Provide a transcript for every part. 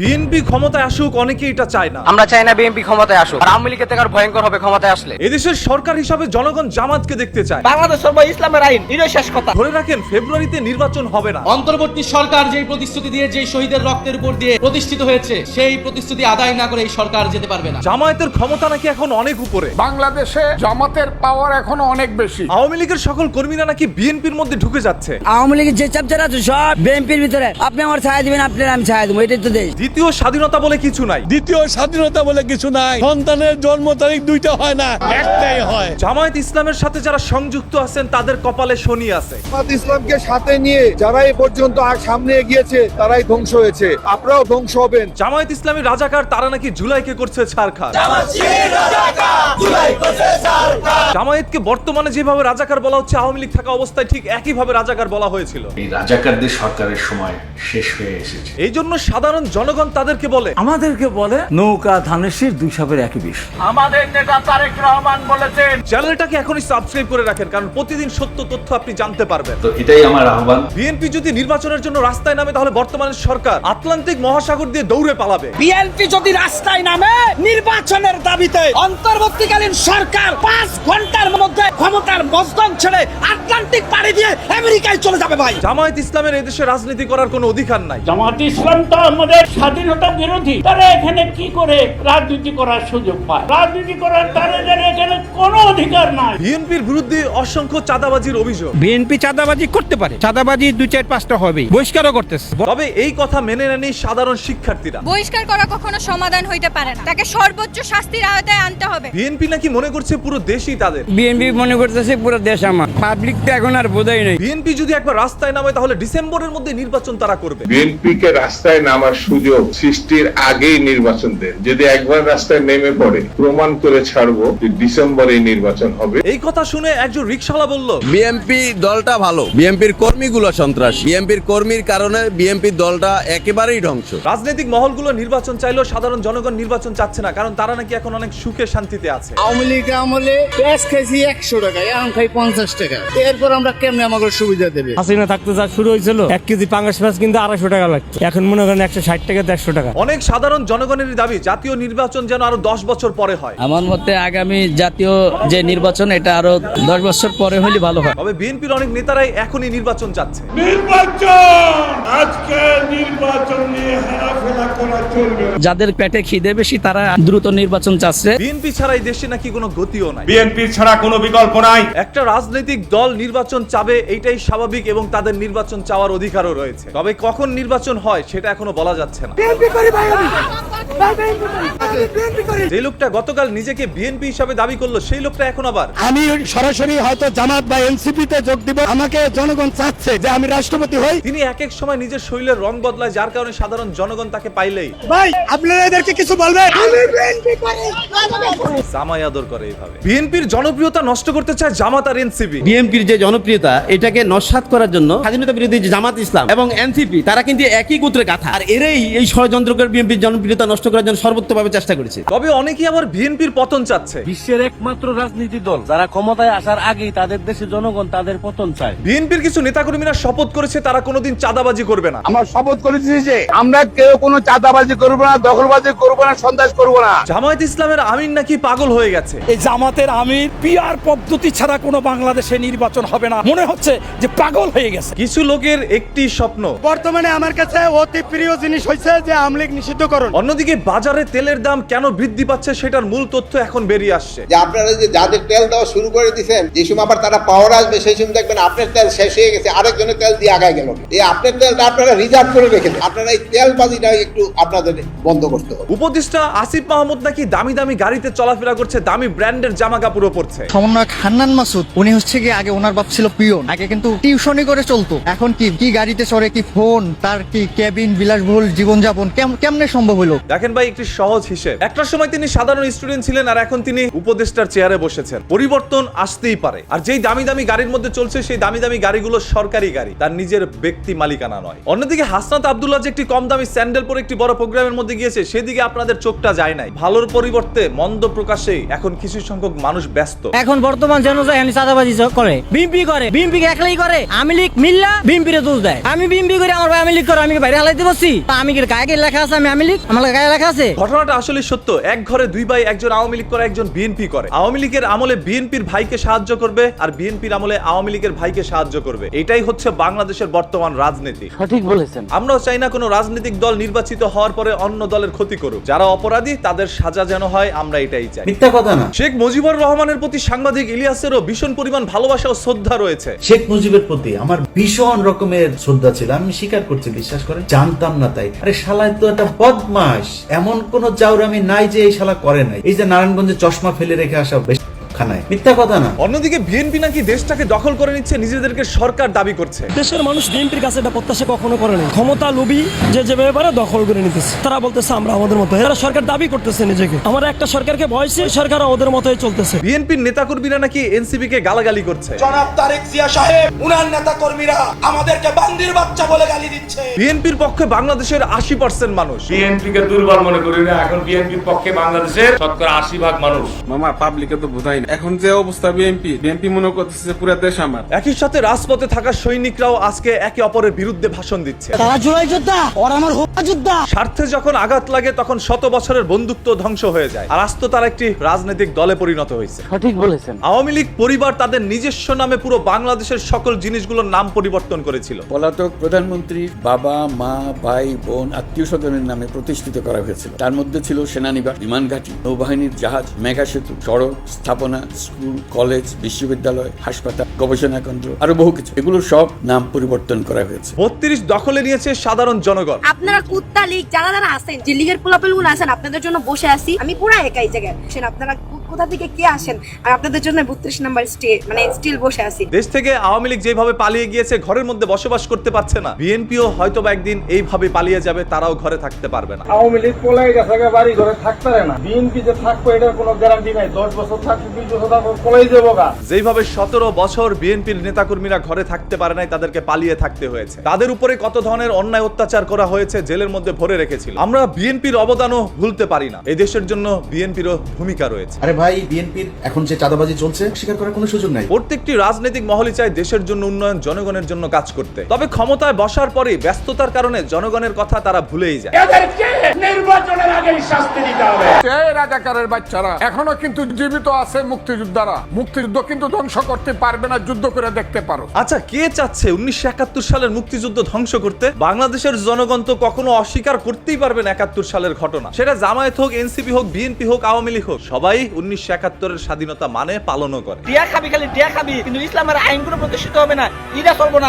BNP ক্ষমতায় আসুক অনেকেই এটা চায় না। আমরা চাই না বিএনপি ক্ষমতায় আসুক। আর আওয়ামী লীগের থেকে আর ভয়ঙ্কর হবে ক্ষমতায় আসলে। এদেশের সরকার হিসাবে জনগণ জামাতকে দেখতে চায়। বাংলাদেশ সর্ব ইসলামের আইন এটাই শেষ কথা। ধরে রাখেন ফেব্রুয়ারিতে নির্বাচন হবে না। অন্তর্বর্তী সরকার যেই প্রতিশ্রুতি দিয়ে যেই শহীদের রক্তের উপর দিয়ে প্রতিষ্ঠিত হয়েছে সেই প্রতিশ্রুতি আদায় না করে এই সরকার যেতে পারবে না। জামায়াতের ক্ষমতা নাকি এখন অনেক উপরে? বাংলাদেশে জামাতের পাওয়ার এখনও অনেক বেশি। আওয়ামী লীগের সকল কর্মীরা নাকি বিএনপির মধ্যে ঢুকে যাচ্ছে? আওয়ামী লীগের যে চ্যাপ্টার আছে সব বিএনপির ভিতরে। আপনি আমার ছায়া দিবেন আপনার আমি ছায়া দেবো এটাই তো দেশ। দ্বিতীয় স্বাধীনতা বলে কিছু নাই। দ্বিতীয় স্বাধীনতা বলে কিছু নাই। সন্তানের জন্ম তারিখ দুইটা হয় না একটাই হয়। জামায়াত ইসলামের সাথে যারা সংযুক্ত আছেন তাদের কপালে শনি আছে। জামায়াত ইসলামকে সাথে নিয়ে যারা এই পর্যন্ত আর সামনে এগিয়েছে তারাই ধ্বংস হয়েছে। আপনারাও ধ্বংস হবেন। জামায়াত ইসলামী রাজাকার তারা নাকি জুলাইকে করছে ছাড়খার জামায়াতকে বর্তমানে যেভাবে রাজাকার বলা হচ্ছে আওয়ামী লীগ থাকা অবস্থায় ঠিক একইভাবে রাজাকার বলা হয়েছিল। এই রাজাকারদের সরকারের সময় শেষ হয়ে এসেছে। এই জন্য সাধারণ জনগণ তাদেরকে বলে আমাদেরকে বলে নৌকা ধানের শীষ দুই সাপের একই বিষ। চ্যানেলটাকে এখনই সাবস্ক্রাইব করে রাখেন কারণ প্রতিদিন সত্য তথ্য আপনি জানতে পারবেন। তো এটাই আমার আহ্বান। বিএনপি যদি নির্বাচনের জন্য রাস্তায় নামে তাহলে বর্তমানের সরকার আটলান্টিক মহাসাগর দিয়ে দৌড়ে পালাবে। বিএনপি যদি রাস্তায় নামে নির্বাচনের দাবিতে অন্তর্বর্তীকালীন সরকার পাঁচ ঘণ্টার মধ্যে ক্ষমতার মজদন ছেড়ে আটলান্টিক পাড়ি দিয়ে আমেরিকায় চলে যাবে ভাই। জামায়াত ইসলামের এদেশে রাজনীতি করার কোনো অধিকার নাই। জামাত ইসলাম তো আমাদের স্বাধীনতা বিরোধী। তারা এখানে কি করে রাজনীতি করার সুযোগ পায়? রাজনীতি করার তাদের এখানে কোনো অধিকার নাই। বিএনপির বিরুদ্ধে অসংখ্য চাঁদাবাজির অভিযোগ। বিএনপি চাঁদাবাজি করতে পারে। চাঁদাবাজি দুই চার পাঁচটা হবেই। বহিষ্কারও করতেছে। তবে এই কথা মেনে নেয়নি সাধারণ শিক্ষার্থীরা। বহিষ্কার করা কখনো সমাধান হইতে পারে না। তাকে সর্বোচ্চ শাস্তির আওতায় আনতে হবে। বিএনপি নাকি মনে করছে পুরো দেশই তাদের? বিএনপি মনে করতেছে পুরো দেশ আমার। পাবলিক তো এখন আর বোঝাই নেই। বিএনপি যদি একবার রাস্তায় নামে তাহলে ডিসেম্বরের মধ্যে নির্বাচন তারা করবে। বিএনপিকে রাস্তায় নামার সুযোগ সৃষ্টির আগেই নির্বাচন দেন। যদি একবার রাস্তায় নেমে পড়ে প্রমাণ করে ছাড়বো যে ডিসেম্বরে নির্বাচন হবে। এই কথা শুনে একজন রিক্সাওয়ালা বলল বিএনপি দলটা ভালো। বিএনপির কর্মীগুলো সন্ত্রাস। বিএনপির কর্মীর কারণে বিএনপির দলটা একেবারেই ধ্বংস। রাজনৈতিক মহলগুলো নির্বাচন চাইলেও সাধারণ জনগণ নির্বাচন চাচ্ছে না কারণ তারা নাকি এখন অনেক সুখে শান্তিতে আছে। আওয়ামী লীগ আমলে পেঁয়াজ খাইছি একশো টাকা এখন খাই পঞ্চাশ টাকা। এরপর আমরা কেমনে আমাকে সুবিধা দেবে? হাসিনা থাকতে যা শুরু হয়েছিল এক কেজি পাঙ্গাস মাছ কিন্তু আড়াইশো টাকা লাগছে। এখন মনে করেন একশো ষাট টাকা দেড়শো টাকা। অনেক সাধারণ জনগণের দাবি জাতীয় নির্বাচন যেন আরও দশ বছর পরে হয়। আমার মতে আগামী জাতীয় যে নির্বাচন এটা আরও দশ বছর পরে হলে ভালো হয়। তবে বিএনপির অনেক নেতারাই এখনই নির্বাচন চাচ্ছে। নির্বাচন! আজকে যাদের পেটে খিদে বেশি তারা দ্রুত নির্বাচন চাচ্ছে। বিএনপি ছাড়া এই দেশে নাকি কোনো গতিও নাই? বিএনপি ছাড়া কোনো বিকল্প নাই। একটা রাজনৈতিক দল নির্বাচন চাবে এইটাই স্বাভাবিক এবং তাদের নির্বাচন চাওয়ার অধিকারও রয়েছে। তবে কখন নির্বাচন হয় সেটা এখনও বলা যাচ্ছে না। যে লোকটা গতকাল নিজেকে বিএনপি হিসাবে দাবি করল সেই লোকটা এখন আবার। আমি সরাসরি হয়তো জামাত বা এনসিপি তে যোগ দিব। আমাকে জনগণ চাচ্ছে যে আমি রাষ্ট্রপতি হই। তিনি এক এক সময় নিজের শৈলের রং বদলায় যার কারণে সাধারণ জনগণ তাকে পাইলেই। ভাই আপনারা এদেরকে কিছু বলবেন? জামাই আদর করে এইভাবে। বিএনপির জনপ্রিয়তা নষ্ট করতে চায় জামাত আর এনসিপি বিএনপির যে জনপ্রিয়তা এটাকে নস্বাত করার জন্য স্বাধীনতা বিরোধী জামাত ইসলাম এবং এনসিপি তারা কিন্তু একই গোত্রে গাথা। আর এরাই এই ষড়যন্ত্র করে বিএনপির জনপ্রিয়তা নষ্ট করার জন্য সর্বোত্তভাবে চেষ্টা করেছে। তবে অনেকেই আবার বিএনপির পতন চাচ্ছে। বিশ্বের একমাত্র রাজনীতি দল যারা ক্ষমতায় আসার আগেই তাদের দেশের জনগণ তাদের পতন চায়। বিএনপির কিছু নেতাকর্মীরা শপথ করেছে তারা কোনোদিন চাঁদাবাজি করবে না। আমরা শপথ করেছি যে আমরা কেউ কোনো চাঁদাবাজি করব না দখলবাজি করব না সন্ত্রাস করব না। জামায়াত ইসলামের আমিন নাকি পাগল হয়ে গেছে? এই জামাতের আমির পিআর পদ্ধতি ছাড়া কোনো বাংলাদেশে নির্বাচন হবে না। মনে হচ্ছে যে পাগল হয়ে গেছে। কিছু লোকের একটি স্বপ্ন। বর্তমানে আমার কাছে অতি প্রিয় জিনিস হয়েছে যে আমলিগ নিষিদ্ধকরণ। অন্যদিকে বাজারে তেলের দাম কেন বৃদ্ধি পাচ্ছে সেটার মূল তথ্য এখন বেরিয়ে আসছে। যে আপনারা যে যাদের তেল দেওয়া শুরু করে দিচ্ছেন যে সময় আবার তারা পাওয়ার আসবে সেই সময় দেখবেন আপনার তেল শেষ হয়ে গেছে আরেকজনের তেল দিয়ে আগায় গেল। এই আপনার তেলটা আপনারা রিজার্ভ করে রেখেছেন আপনারা এই তেলবাজিটা একটু আপনাদের বন্ধ করতে হবে। উপদেষ্টা আসিফ মাহমুদ নাকি দামি দামি গাড়িতে চলাফেরা করছে দামি ব্র্যান্ডের জামা কাপড়ও পরছে সমন্বয়ক হান্নান মাসুদ উনি হচ্ছে কি আগে ওনার বাপ ছিল পিয়ন আগে কিন্তু টিউশনই করে চলতো। এখন কি কি গাড়িতে চড়ে কি ফোন তার কি কেবিন বিলাসবহুল জীবনযাপন কেম- কেমনে সম্ভব হলো? দেখেন ভাই, একটি সহজ হিসেব। একটা সময় তিনি সাধারণ স্টুডেন্ট ছিলেন আর এখন তিনি উপদেষ্টার চেয়ারে বসেছেন। পরিবর্তন আসতেই পারে। আর যেই দামি দামি গাড়ির মধ্যে চলছে, সেই দামি দামি গাড়িগুলো সরকারি গাড়ি, তার নিজের ব্যক্তি মালিকানা নয়। অন্যদিকে হাসনাত আব্দুল্লাহ যে একটি কম দামি স্যান্ডেল পরে একটি বড় প্রোগ্রামের মধ্যে গিয়েছে, সেদিকে আপনাদের চোখটা যায় নাই। ভালোর পরিবর্তে মন্দ প্রকাশ এখন কিছু সংখ্যক মানুষ ব্যস্ত। এখন বর্তমান আমি চাঁদাবাজি করে। বিএমপি করে। বিএমপি একলাই করে? আমি লীগ, মিল্লা? বিএমপিরে দোষ দেয়। আমি বিএমপি করে, আমার ভাই আমি লীগ করে, আমি বাইরে হালাইতে বসছি? আমি কি গায়ে লেখা আছে? আমি আমি লীগ? আমার গায়ে লেখা আছে? ঘটনাটা আসলে সত্য। এক ঘরে দুই ভাই একজন আওয়ামী লীগ করে একজন বিএনপি করে। আওয়ামী লীগের আমলে বিএনপির ভাইকে সাহায্য করবে আর বিএনপির আমলে আওয়ামী লীগের ভাইকে সাহায্য করবে। এটাই হচ্ছে বাংলাদেশের বর্তমান রাজনীতি। সঠিক বলেছেন। আমরাও চাই না কোনো রাজনৈতিক দল নির্বাচিত হওয়ার পরে অন্য দলের ক্ষতি করুক। যারা অপরাধী তাদের সাজা যেন হয় আমরা এটাই চাই। মিথ্যা কথা না। শেখ মুজিবুর রহমানের প্রতি সাংবাদিক ইলিয়াসেরও ভীষণ পরিমাণ ভালোবাসা ও শ্রদ্ধা রয়েছে। শেখ মুজিবের প্রতি আমার ভীষণ রকমের শ্রদ্ধা ছিল। আমি স্বীকার করছি বিশ্বাস করে জানতাম না তাই। আরে শালায় তো একটা বদমাস এমন কোন চাউরামি নাই যে এই শালা করে নাই। এই যে নারায়ণগঞ্জে চশমা ফেলে রেখে আসা খানায় মিথ্যা কথা না। অন্যদিকে বিএনপি নাকি দেশটাকে দখল করে নিচ্ছে নিজেদেরকে সরকার দাবি করছে। দেশের মানুষ বিএনপির কাছে এটা প্রত্যাশা কখনো করে নাই। ক্ষমতা লোভী যে যেভাবে পারে দখল করে নিতেছে। তারা বলতেছে আমরা আমাদের মতো এরা সরকার দাবি করতেছে নিজেকে। আমরা একটা সরকারকে ভয়সে সরকার ওদের মতোই চলতেছে। বিএনপির নেতাকর্মীরা নাকি এনসিপি কে গালাগালি করছে? জনাব তারেক জিয়া সাহেব উনার নেতা কর্মীরা আমাদেরকে বান্দির বাচ্চা বলে গালি দিচ্ছে। বিএনপির পক্ষে বাংলাদেশের আশি পার্সেন্ট মানুষ। বিএনপি কে দুর্বল মনে করি না এখন বিএনপির পক্ষে বাংলাদেশের শতকরা আশি ভাগ মানুষ। মামা পাবলিকে তো বোঝাই না। এখন যে অবস্থা বিএনপি বিএনপি মনে করতেছে পুরো দেশ আমার। একই সাথে রাজপথে থাকা সৈনিকরাও আজকে একে অপরের বিরুদ্ধে ভাষণ দিচ্ছে। তারা জুলাই যোদ্ধা ওর আমার হোপা যোদ্ধা। স্বার্থে যখন আঘাত লাগে তখন শত বছরের বন্ধুত্ব ধ্বংস হয়ে যায়। আর আজ তো তারা একটি রাজনৈতিক দলে পরিণত হয়েছে। সঠিক বলেছেন। আওয়ামী লীগ পরিবার তাদের নিজস্ব নামে পুরো বাংলাদেশের সকল জিনিসগুলোর নাম পরিবর্তন করেছিল। পলাতক প্রধানমন্ত্রীর বাবা মা ভাই বোন আত্মীয় স্বজনের নামে প্রতিষ্ঠিত করা হয়েছিল। তার মধ্যে ছিল সেনানিবাস বিমান ঘাঁটি নৌবাহিনীর জাহাজ মেঘা সেতু সড়ক স্থাপনা স্কুল কলেজ বিশ্ববিদ্যালয় হাসপাতাল গবেষণা কেন্দ্র আরও বহু কিছু। এগুলো সব নাম পরিবর্তন করা হয়েছে। বত্রিশ দখলে নিয়েছে সাধারণ জনগণ। আপনারা কুত্তা লীগ যারা যারা আছেন যে লীগের পোলাপেলগুলো আছেন আপনাদের জন্য বসে আছি। আমি পুরা একাই জায়গায়। আপনারা কোথা থেকে কে আসেন? আর আপনাদের জন্য বত্রিশ নাম্বার স্টে মানে স্টিল বসে আছি। দেশ থেকে আওয়ামী লীগ যেভাবে পালিয়ে গিয়েছে ঘরের মধ্যে বসবাস করতে পারছে না। বিএনপিও হয়তো বা একদিন এইভাবে পালিয়ে যাবে তারাও ঘরে থাকতে পারবে না। আওয়ামী লীগ পলাই গেছে বাড়ি ঘরে থাকতে পারে না। বিএনপি যে থাকব এটার কোনো গ্যারান্টি নাই। দশ বছর থাকব বিশ বছর থাকব পলাই যাব গা। যেভাবে সতেরো বছর বিএনপির নেতাকর্মীরা ঘরে থাকতে পারে নাই তাদেরকে পালিয়ে থাকতে হয়েছে। তাদের উপরে কত ধরনের অন্যায় অত্যাচার করা হয়েছে জেলের মধ্যে ভরে রেখেছিল। আমরা বিএনপির অবদানও ভুলতে পারি না। এই দেশের জন্য বিএনপিরও ভূমিকা রয়েছে। আরে ভাই বিএনপির এখন যে চাঁদাবাজি চলছে স্বীকার করার কোনো সুযোগ নাই। প্রত্যেকটি রাজনৈতিক মহলই চায় দেশের জন্য উন্নয়ন জনগণের জন্য কাজ করতে। তবে ক্ষমতায় বসার পরেই ব্যস্ততার কারণে জনগণের কথা তারা ভুলেই যায়। এদেরকে নির্বাচনের আগেই শাস্তি দিতে হবে। রাজাকারের বাচ্চারা? এখনও কিন্তু জীবিত আছে মুক্তিযোদ্ধারা। মুক্তিযুদ্ধ কিন্তু ধ্বংস করতে পারবে না যুদ্ধ করে দেখতে পারো। আচ্ছা কে চাচ্ছে উনিশশো একাত্তর সালের মুক্তিযুদ্ধ ধ্বংস করতে? বাংলাদেশের জনগণ তো কখনো অস্বীকার করতেই পারবে না একাত্তর সালের ঘটনা। সেটা জামায়াত হোক এনসিপি হোক বিএনপি হোক আওয়ামী লীগ হোক সবাই উনিশশো একাত্তরের স্বাধীনতা মানে পালনও করে। টিয়া খাবি খালি টিয়া খাবি কিন্তু ইসলামের আইন কোনো প্রতিষ্ঠিত হবে না এটা চলবো না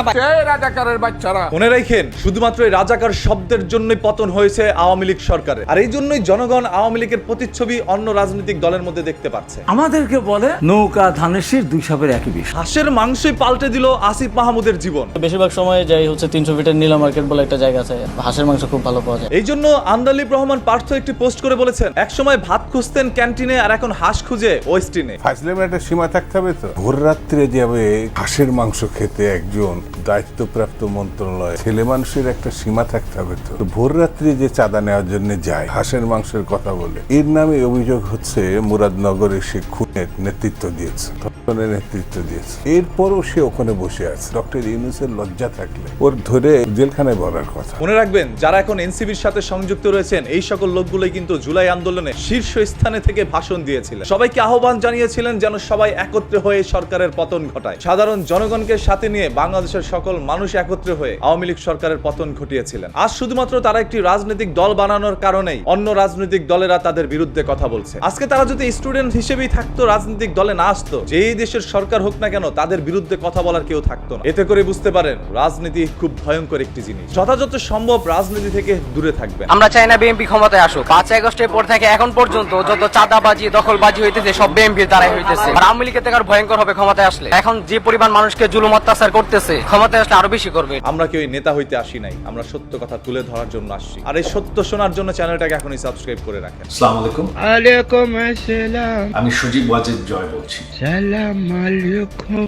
রাজাকারের বাচ্চারা। মনে রাখেন শুধুমাত্র এই রাজাকার শব্দের জন্যই পতন হয়েছে আওয়ামী লীগ সরকারের। আর এই জন্যই জনগণ আওয়ামী লীগের প্রতিচ্ছবি অন্য রাজনৈতিক দলের মধ্যে দেখতে পাচ্ছে। আমাদেরকে বলে নৌকা ধানের শীর দুই সাপের একই বিষ। হাঁসের মাংসই পাল্টে দিল আসিফ মাহমুদের জীবন। বেশিরভাগ সময় যাই হচ্ছে তিনশো ফিটের নীলা মার্কেট বলে একটা জায়গা আছে হাঁসের মাংস খুব ভালো পাওয়া যায়। এই জন্য আন্দালিব রহমান পার্থ একটি পোস্ট করে বলেছেন একসময় ভাত খুঁজতেন ক্যান্টিনে আর এখন হাঁস খুঁজে ওয়েস্টিনে ফাইসলেমের একটা সীমা থাকতে হবে তো। ভোর রাত্রে যাবে হাঁসের মাংস খেতে একজন দায়িত্বপ্রাপ্ত মন্ত্রণালয় ছেলে মানুষের একটা সীমা থাকতে হবে তো। ভোর রাত্রে যে চাঁদা নেওয়ার জন্য যায় হাঁসের মাংসের কথা বলে। এর নামে অভিযোগ হচ্ছে মুরাদনগরে সে খুনের নেতৃত্ব দিয়েছে ধর্ষণের নেতৃত্ব দিয়েছে। এরপরও সে ওখানে বসে আছে। ডক্টর ইউনুসের লজ্জা থাকলে ওর ধরে জেলখানায় ভরার কথা। মনে রাখবেন যারা এখন এনসিবির সাথে সংযুক্ত রয়েছেন এই সকল লোকগুলোই কিন্তু জুলাই আন্দোলনে শীর্ষ স্থানে থেকে ভাষণ দিয়েছিলেন সবাইকে আহ্বান জানিয়েছিলেন যেন সবাই একত্রে হয়ে সরকারের পতন ঘটায়। সাধারণ জনগণকে সাথে নিয়ে বাংলাদেশের সকল মানুষ একত্রে হয়ে আওয়ামী লীগ সরকারের পতন ঘটিয়েছিলেন। আজ শুধুমাত্র তারা একটি রাজনৈতিক দল বানানোর কারণেই অন্য রাজনৈতিক দলেরা তাদের বিরুদ্ধে কথা বলছে। আজকে তারা যদি স্টুডেন্ট হিসেবেই থাকতো রাজনৈতিক দলে না আসতো যেই দেশের সরকার হোক না কেন তাদের বিরুদ্ধে কথা বলার কেউ থাকতো না। এতে করে বুঝতে পারেন রাজনীতি খুব ভয়ঙ্কর একটি জিনিস। যথাযথ সম্ভব রাজনীতি থেকে দূরে থাকবেন। আমরা চাই না বিএনপি ক্ষমতায় আসুক। পাঁচ আগস্টের পর থেকে এখন পর্যন্ত যত চাঁদাবাজি দখলবাজি হইতেছে সব বিএনপির দ্বারাই হইতেছে। আর আওয়ামী লীগের থেকে আরও ভয়ঙ্কর হবে ক্ষমতায় আসলে। এখন যে পরিমাণ মানুষকে জুলুম অত্যাচার করতেছে ক্ষমতায় আসলে আরও বেশি করবে। আমরা কেউ নেতা হইতে আসি নাই। আমরা সত্য কথা তুলে ধরার জন্য আসছি। আর এই সত্য শোনার জন্য চ্যানেলটাকে এখনই সাবস্ক্রাইব করে রাখেন। আসসালামু আলাইকুম। আলাইকুম আসসালাম। আমি সুজিব ওয়াজিদ জয় বলছি। সালাম আলাইকুম।